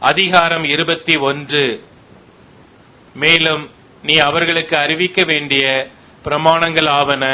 அதிகாரம் இருபத்தி ஒன்று. மேலும் நீ அவர்களுக்கு அறிவிக்க வேண்டிய பிரமாணங்கள் ஆவன.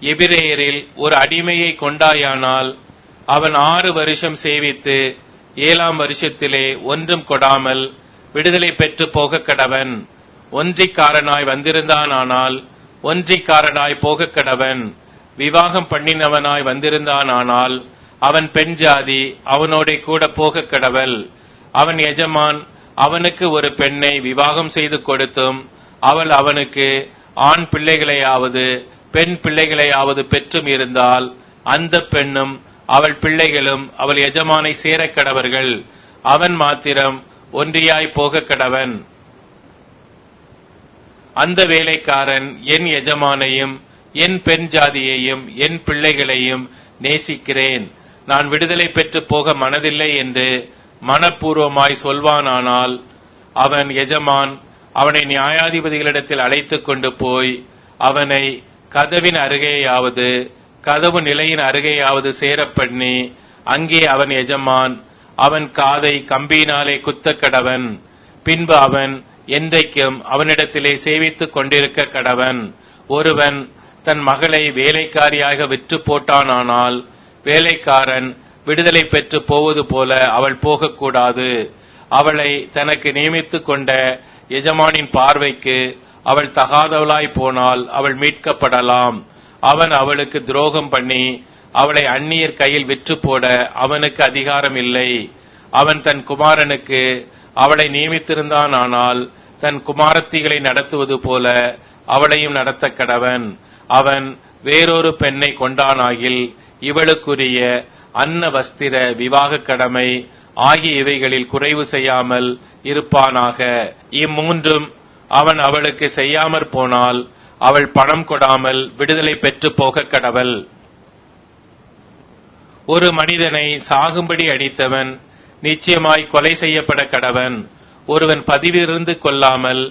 எபிரேயரில் ஒரு அடிமையை கொண்டாயானால் அவன் ஆறு வருஷம் சேவித்து ஏழாம் வருஷத்திலே ஒன்றும் கொடாமல் விடுதலை பெற்று போக கடவன். ஒன்றிக்காரனாய் வந்திருந்தானானால் ஒன்றிக்காரனாய் போக கடவன். விவாகம் பண்ணினவனாய் வந்திருந்தானானால் அவன் பெண் ஜாதி அவனோட கூட போக கடவள். அவன் எஜமான் அவனுக்கு ஒரு பெண்ணை விவாகம் செய்து கொடுத்தும் அவள் அவனுக்கு ஆண் பிள்ளைகளையாவது பெண் பிள்ளைகளையாவது பெற்றும் இருந்தால் அந்த பெண்ணும் அவள் பிள்ளைகளும் அவள் எஜமானை சேரக் கடவர்கள். அவன் மாத்திரம் ஒன்றியாய் போக கடவன். அந்த வேலைக்காரன் என் எஜமானையும் என் பெண் ஜாதியையும் என் பிள்ளைகளையும் நேசிக்கிறேன். நான் விடுதலை பெற்று போக மனதில்லை என்று மனப்பூர்வமாய் சொல்வானானால் அவன் எஜமான் அவனை நியாயாதிபதிகளிடத்தில் அழைத்துக் கொண்டு போய் அவனை கதவின் அருகேயாவது கதவு நிலையின் அருகேயாவது சேரப் பண்ணி அங்கே அவன் எஜமான் அவன் காதை கம்பியினாலே குத்த கடவன். பின்பு அவன் என்றைக்கும் அவனிடத்திலே சேவித்துக் கொண்டிருக்க கடவன். ஒருவன் தன் மகளை வேலைக்காரியாக விற்று போட்டானானால் வேலைக்காரன் விடுதலை பெற்று போவது போல அவள் போகக்கூடாது. அவளை தனக்கு நியமித்துக் கொண்ட எஜமானின் பார்வைக்கு அவள் தகாதவளாய் போனால் அவள் மீட்கப்படலாம். அவன் அவளுக்கு துரோகம் பண்ணி அவளை அந்நியர் கையில் விற்று போட அவனுக்கு அதிகாரம் இல்லை. அவன் தன் குமாரனுக்கு அவளை நியமித்திருந்தானால் தன் குமாரத்திகளை நடத்துவது போல அவளையும் நடத்த கடவன் அவன் வேறொரு பெண்ணை கொண்டானாகில் இவளுக்குரிய அன்ன வஸ்திர விவாக கடமை ஆகிய இவைகளில் குறைவு செய்யாமல் இருப்பானாக. இம்மூன்றும் அவன் அவளுக்கு செய்யாமற் போனால் அவள் பணம் கொடாமல் விடுதலை பெற்று போக கடவள். ஒரு மனிதனை சாகும்படி அடித்தவன் நிச்சயமாய் கொலை செய்யப்பட கடவன். ஒருவன் பதிவிருந்து கொள்ளாமல்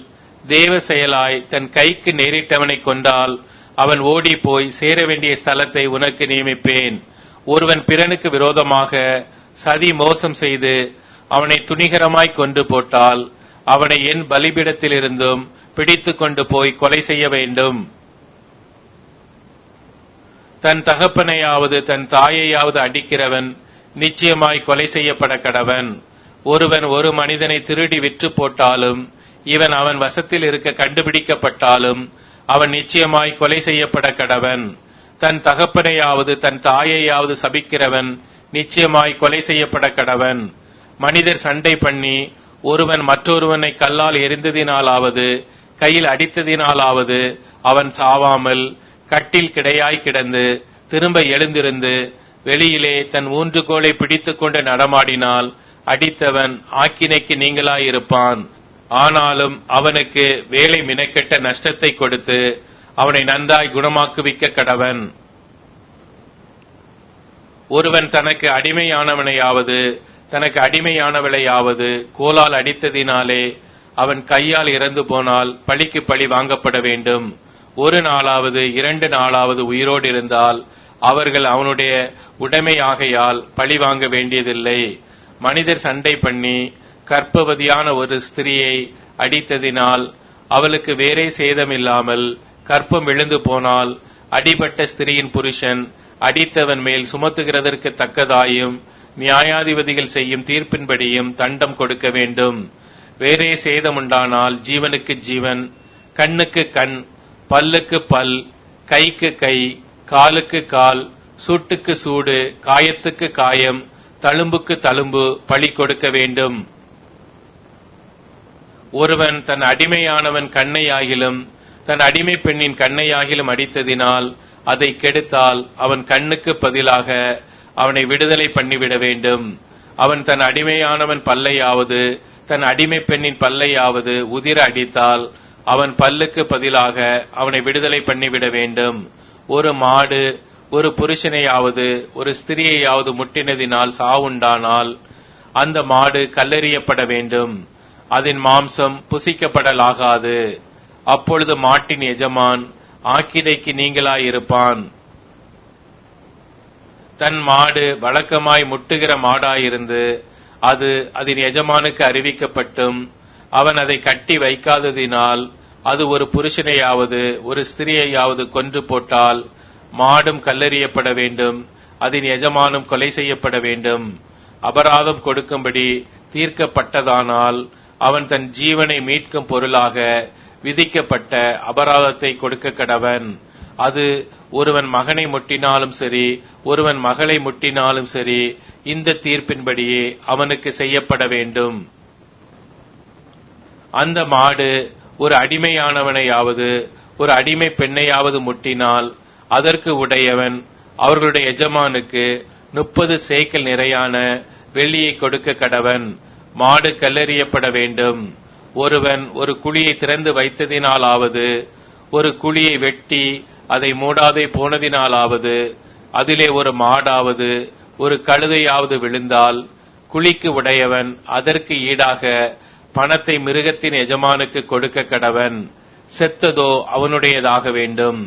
தேவ செயலாய் தன் கைக்கு நேரிட்டவனை கொண்டால் அவன் ஓடி போய் சேர வேண்டிய ஸ்தலத்தை உனக்கு நியமிப்பேன். ஒருவன் பிறனுக்கு விரோதமாக சதி மோசம் செய்து அவனை துணிகரமாய் கொண்டு போட்டால் அவனை என் பலிபிடத்திலிருந்தும் பிடித்து கொண்டு போய் கொலை செய்ய வேண்டும். தன் தகப்பனையாவது தன் தாயையாவது அடிக்கிறவன் நிச்சயமாய் கொலை செய்யப்பட கடவன். ஒருவன் ஒரு மனிதனை திருடி விற்று போட்டாலும் இவன் அவன் வசத்தில் இருக்க கண்டுபிடிக்கப்பட்டாலும் அவன் நிச்சயமாய் கொலை செய்யப்பட கடவன். தன் தகப்பனையாவது தன் தாயையாவது சபிக்கிறவன் நிச்சயமாய் கொலை செய்யப்பட கடவன். மனிதர் சண்டை பண்ணி ஒருவன் மற்றொருவனை கல்லால் எரிந்ததினாலாவது கையில் அடித்ததினாலாவது அவன் சாவாமல் கட்டில் கிடையாய் கிடந்து திரும்ப எழுந்திருந்து வெளியிலே தன் ஊன்றுகோலை பிடித்துக் கொண்டு நடமாடினால் அடித்தவன் ஆக்கினைக்கு நீங்களாயிருப்பான். ஆனாலும் அவனுக்கு வேலை மினக்கெட்ட நஷ்டத்தை கொடுத்து அவனை நன்றாய் குணமாக்குவிக்க கடவன். ஒருவன் தனக்கு அடிமையானவனையாவது தனக்கு அடிமையானவளையாவது கோலால் அடித்ததினாலே அவன் கையால் இறந்து போனால் பழிக்கு பழி வாங்கப்பட வேண்டும். ஒரு நாளாவது இரண்டு நாளாவது உயிரோடு இருந்தால் அவர்கள் அவனுடைய உடைமையாகையால் பழி வாங்க வேண்டியதில்லை. மனிதர் சண்டை பண்ணி கற்பவதியான ஒரு ஸ்திரியை அடித்ததினால் அவளுக்கு வேறே சேதமில்லாமல் கற்பம் எழுந்து போனால் அடிபட்ட ஸ்திரீயின் புருஷன் அடித்தவன் மேல் சுமத்துகிறதற்கு தக்கதாயும் நியாயாதிபதிகள் செய்யும் தீர்ப்பின்படியும் தண்டம் கொடுக்க வேண்டும். வேறே சேதமுண்டானால் ஜீவனுக்கு ஜீவன் கண்ணுக்கு கண் பல்லுக்கு பல் கைக்கு கை காலுக்கு கால் சூட்டுக்கு சூடு காயத்துக்கு காயம் தழும்புக்கு தழும்பு பழி கொடுக்க வேண்டும். ஒருவன் தன் அடிமையானவன் கண்ணை ஆகிலும் தன் அடிமை பெண்ணின் கண்ணையாகிலும் அடித்ததினால் அதை கெடுத்தால் அவன் கண்ணுக்கு பதிலாக அவனை விடுதலை பண்ணிவிட வேண்டும். அவன் தன் அடிமையானவன் பல்லையாவது தன் அடிமை பெண்ணின் பல்லையாவது உதிர அடித்தால் அவன் பல்லுக்கு பதிலாக அவனை விடுதலை பண்ணிவிட வேண்டும். ஒரு மாடு ஒரு புருஷனையாவது ஒரு ஸ்திரியையாவது முட்டினதினால் சாவுண்டானால் அந்த மாடு கல்லெறியப்பட வேண்டும். அதன் மாம்சம் புசிக்கப்படலாகாது. அப்பொழுது மாட்டின் எஜமான் ஆக்கினைக்கு நீங்களாயிருப்பான். தன் மாடு வழக்கமாய் முட்டுகிற மாடாயிருந்து அது அதன் எஜமானுக்கு அறிவிக்கப்பட்டும். அவன் அதை கட்டி வைக்காததினால் அது ஒரு புருஷனையாவது ஒரு ஸ்திரியையாவது கொன்று போட்டால் மாடும் கல்லெறியப்பட வேண்டும் அதன் எஜமானும் கொலை செய்யப்பட வேண்டும். அபராதம் கொடுக்கும்படி தீர்க்கப்பட்டதானால் அவன் தன் ஜீவனை மீட்கும் பொருளாக விதிக்கப்பட்ட அபராதத்தை கொடுக்க கடவன். அது ஒருவன் மகனை முட்டினாலும் சரி ஒருவன் மகளை முட்டினாலும் சரி இந்த தீர்ப்பின்படியே அவனுக்கு செய்யப்பட வேண்டும். அந்த மாடு ஒரு அடிமையானவனையாவது ஒரு அடிமை பெண்ணையாவது முட்டினால் அதற்கு உடையவன் அவர்களுடைய எஜமானுக்கு முப்பது சேக்கல் நிறையான வெள்ளியை கொடுக்க கடவன். மாடு கல்லறியப்பட வேண்டும். ஒருவன் ஒரு குழியை திறந்து வைத்ததினாலாவது ஒரு குழியை வெட்டி அதை மூடாதே போனதினாலாவது அதிலே ஒரு மாடாவது ஒரு கழுதையாவது விழுந்தால் குழிக்கு உடையவன் அதற்கு ஈடாக பணத்தை மிருகத்தின் எஜமானுக்கு கொடுக்க கடவன். செத்ததோ அவனுடையதாக வேண்டும்.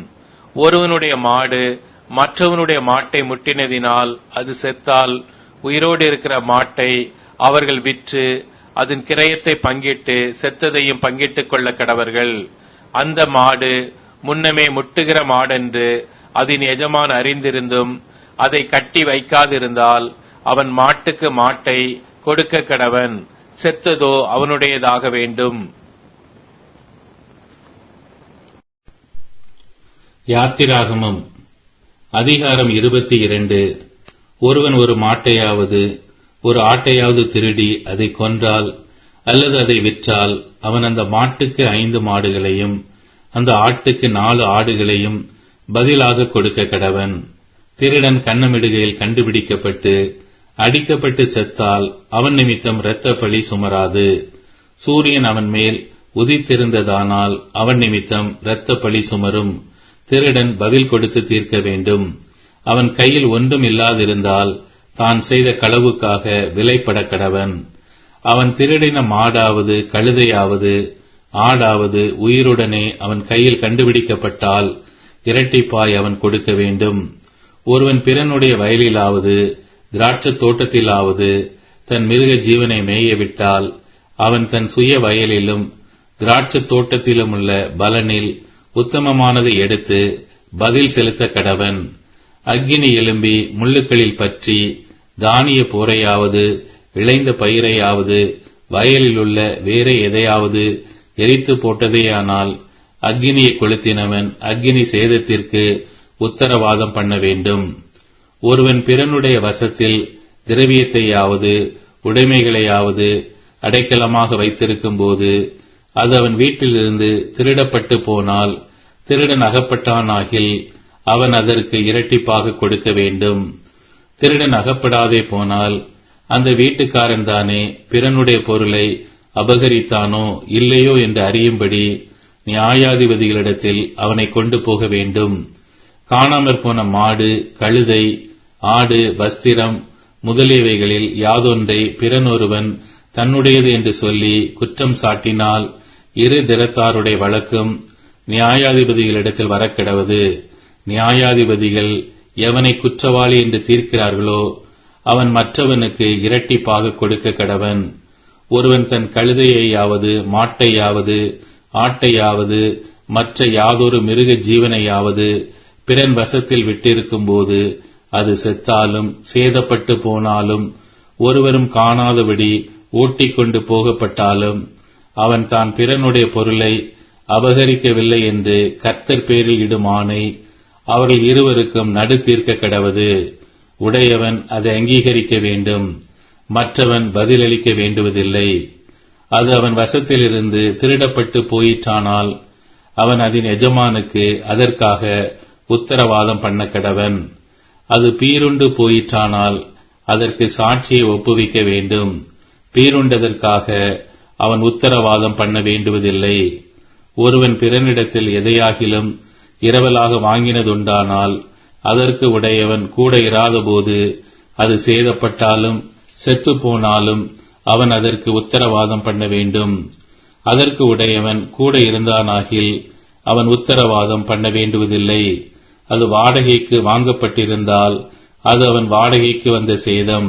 ஒருவனுடைய மாடு மற்றவனுடைய மாட்டை முட்டினதினால் அது செத்தால் உயிரோடு இருக்கிற மாட்டை அவர்கள் விற்று அதன் கிரயத்தை பங்கிட்டு செத்ததையும் பங்கிட்டுக் கொள்ள கடவர்கள். அந்த மாடு முன்னமே முட்டுகிற மாடென்று அதன் எஜமான் அறிந்திருந்தும் அதை கட்டி வைக்காதிருந்தால் அவன் மாட்டுக்கு மாட்டை கொடுக்க கடவன். செத்ததோ அவனுடையதாக வேண்டும். யாத்திராகமம். அதிகாரம் இருபத்தி இரண்டு. ஒருவன் ஒரு மாட்டையாவது ஒரு ஆட்டையாவது திருடி அதை கொன்றால் அல்லது அதை விற்றால் அவன் அந்த மாட்டுக்கு ஐந்து மாடுகளையும் அந்த ஆட்டுக்கு நாலு ஆடுகளையும் பதிலாக கொடுக்க கடவன். திருடன் கண்ணமிடுகையில் கண்டுபிடிக்கப்பட்டு அடிக்கப்பட்டு செத்தால் அவன் நிமித்தம் இரத்த பழி சுமராது. சூரியன் அவன் மேல் உதித்திருந்ததானால் அவன் நிமித்தம் இரத்த பழி சுமரும். திருடன் பதில் கொடுத்து தீர்க்க வேண்டும். அவன் கையில் ஒன்றும் இல்லாதிருந்தால் தான் செய்த களவுக்காக விலைப்பட கடவன். அவன் திருடின மாடாவது கழுதையாவது ஆடாவது உயிருடனே அவன் கையில் கண்டுபிடிக்கப்பட்டால் இரட்டிப்பாய் அவன் கொடுக்க வேண்டும். ஒருவன் பிறனுடைய வயலிலாவது திராட்சத் தோட்டத்திலாவது தன் மிருக ஜீவனை மேயவிட்டால் அவன் தன் சுய வயலிலும் திராட்சத் தோட்டத்திலும் உள்ள பலனில் உத்தமமானதை எடுத்து பதில் செலுத்த கடவன். அக்னி எழும்பி முள்ளுக்களில் பற்றி தானிய போரையாவது விளைந்த பயிரையாவது வயலில் உள்ள வேற எதையாவது எரித்து போட்டதேயானால் அக்னியை கொளுத்தினவன் அக்னி சேதத்திற்கு உத்தரவாதம் பண்ண வேண்டும். ஒருவன் பிறனுடைய வசத்தில் திரவியத்தையாவது உடைமைகளையாவது அடைக்கலமாக வைத்திருக்கும் போது அது அவன் வீட்டிலிருந்து திருடப்பட்டு போனால் திருடன் அகப்பட்டானாகில் அவன் அதற்கு இரட்டிப்பாக கொடுக்க வேண்டும். திருடன் அகப்படாதே போனால் அந்த வீட்டுக்காரன் தானே பிறனுடைய பொருளை அபகரித்தானோ இல்லையோ என்று அறியும்படி நியாயாதிபதிகளிடத்தில் அவனை கொண்டு போக வேண்டும். காணாமற் போன மாடு கழுதை ஆடு வஸ்திரம் முதலியவைகளில் யாதொன்றை பிறனொருவன் தன்னுடையது என்று சொல்லி குற்றம் சாட்டினால் இரு திறத்தாருடைய வழக்கும் நியாயாதிபதிகளிடத்தில் வரக்கிடவது. நியாயாதிபதிகள் எவனை குற்றவாளி என்று தீர்க்கிறார்களோ அவன் மற்றவனுக்கு இரட்டிப்பாக கொடுக்க கடவன். ஒருவன் தன் கழுதையையாவது மாட்டையாவது ஆட்டையாவது மற்ற யாதொரு மிருக ஜீவனையாவது பிறன் வசத்தில் விட்டிருக்கும் போது அது செத்தாலும் சேதப்பட்டு போனாலும் ஒருவரும் காணாதபடி ஓட்டிக்கொண்டு போகப்பட்டாலும் அவன் தான் பிறனுடைய பொருளை அபகரிக்கவில்லை என்று கர்த்தர் பேரில் இடும் ஆணை அவர்கள் இருவருக்கும் நடு தீர்க்க கடவது. உடையவன் அதை அங்கீகரிக்க வேண்டும். மற்றவன் பதிலளிக்க வேண்டுவதில்லை. அது அவன் வசத்திலிருந்து திருடப்பட்டு போயிற்றானால் அவன் அதன் எஜமானுக்கு அதற்காக உத்தரவாதம் பண்ண கடவன். அது பீருண்டு போயிற்றானால் அதற்கு சாட்சியை ஒப்புவிக்க வேண்டும். பீருண்டதற்காக அவன் உத்தரவாதம் பண்ண வேண்டுவதில்லை. ஒருவன் பிறனிடத்தில் எதையாகிலும் இரவலாக வாங்கினதுண்டானால் அதற்கு உடையவன் கூட இராதபோது அது சேதப்பட்டாலும் செத்து போனாலும் அவன் அதற்கு உத்தரவாதம் பண்ண வேண்டும். அதற்கு உடையவன் கூட இருந்தானாகில் அவன் உத்தரவாதம் பண்ண வேண்டுவதில்லை. அது வாடகைக்கு வாங்கப்பட்டிருந்தால் அது அவன் வாடகைக்கு வந்த சேதம்.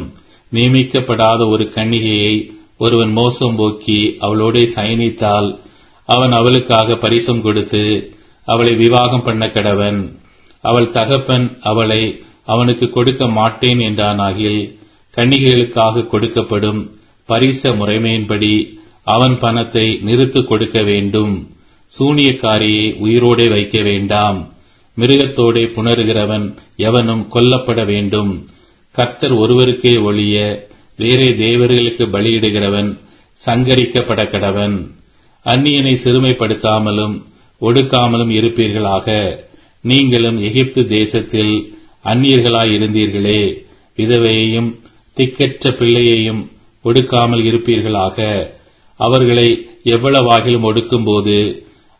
நியமிக்கப்படாத ஒரு கன்னிகையை ஒருவன் மோசம் போக்கி அவளோடே சயனித்தால் அவன் அவளுக்காக பரிசம் கொடுத்து அவளை விவாகம் பண்ண கடவன். அவள் தகப்பன் அவளை அவனுக்கு கொடுக்க மாட்டேன் என்றானாகில் கன்னிகைகளுக்காக கொடுக்கப்படும் பரிச முறைமையின்படி அவன் பணத்தை நிறுத்து கொடுக்க வேண்டும். சூனியக்காரியை உயிரோடே வைக்க வேண்டாம். மிருகத்தோடே புணருகிறவன் எவனும் கொல்லப்பட வேண்டும். கர்த்தர் ஒருவருக்கே ஒழிய வேறே தேவர்களுக்கு பலியிடுகிறவன் சங்கரிக்கப்பட கடவன். அந்நியனை சிறுமைப்படுத்தாமலும் ஒடுக்காமலும் இருப்பீர்களாக. நீங்களும் எகிப்து தேசத்தில் அந்நியர்களாயிருந்தீர்களே. விதவையையும் திக்கற்ற பிள்ளையையும் ஒடுக்காமல் இருப்பீர்களாக. அவர்களை எவ்வளவாகிலும் ஒடுக்கும்போது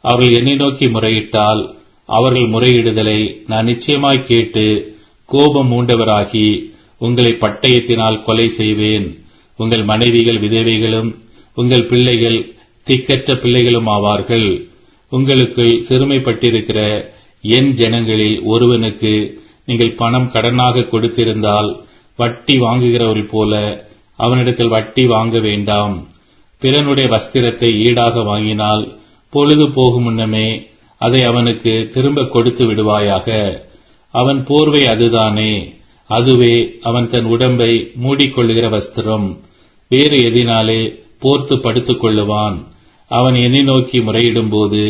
அவர்கள் என்னை நோக்கி முறையிட்டால் அவர்கள் முறையிடுதலை நான் நிச்சயமாய் கேட்டு கோபம் மூண்டவராகி உங்களை பட்டயத்தினால் கொலை செய்வேன். உங்கள் மனைவிகள் விதவைகளும் உங்கள் பிள்ளைகள் திக்கற்ற பிள்ளைகளும் ஆவார்கள் உங்களுக்கு சிறுமைப்பட்டிருக்கிற என் ஜனங்களில் ஒருவனுக்கு நீங்கள் பணம் கடனாக கொடுத்திருந்தால் வட்டி வாங்குகிறவர்கள் போல அவனிடத்தில் வட்டி வாங்க வேண்டாம். பிறனுடைய வஸ்திரத்தை ஈடாக வாங்கினால் பொழுது போகும் முன்னமே அதை அவனுக்கு திரும்ப கொடுத்து விடுவாயாக. அவன் போர்வை அதுதானே. அதுவே அவன் தன் உடம்பை மூடிக்கொள்ளுகிற வஸ்திரம். வேறு எதினாலே போர்த்து படுத்துக் கொள்ளுவான். அவன் என்னை நோக்கி முறையிடும்போது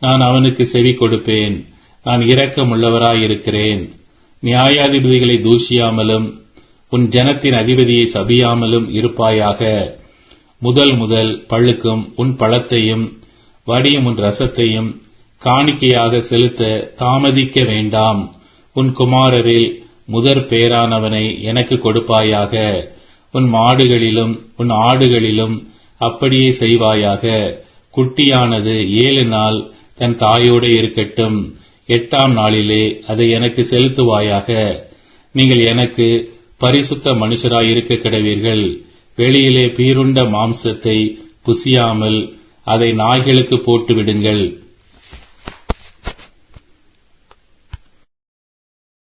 நான் அவனுக்கு செவி கொடுப்பேன். நான் இரக்கமுள்ளவராயிருக்கிறேன். நியாயாதிபதிகளை தூஷியாமலும் உன் ஜனத்தின் அதிபதியை சபியாமலும் இருப்பாயாக. முதல் முதல் பழுக்கும் உன் பழத்தையும் வடியும் உன் ரசத்தையும் காணிக்கையாக செலுத்த தாமதிக்க வேண்டாம். உன் குமாரரில் முதற் பேரானவனை எனக்கு கொடுப்பாயாக. உன் மாடுகளிலும் உன் ஆடுகளிலும் அப்படியே செய்வாயாக. குட்டியானது ஏழு நாள் தன் தாயோடு இருக்கட்டும். எட்டாம் நாளிலே அதை எனக்கு செலுத்துவாயாக. நீங்கள் எனக்கு பரிசுத்த மனுஷராய் இருக்க கிடவீர்கள். வெளியிலே பீருண்ட மாம்சத்தை புசியாமல் அதை நாய்களுக்கு போட்டு விடுங்கள்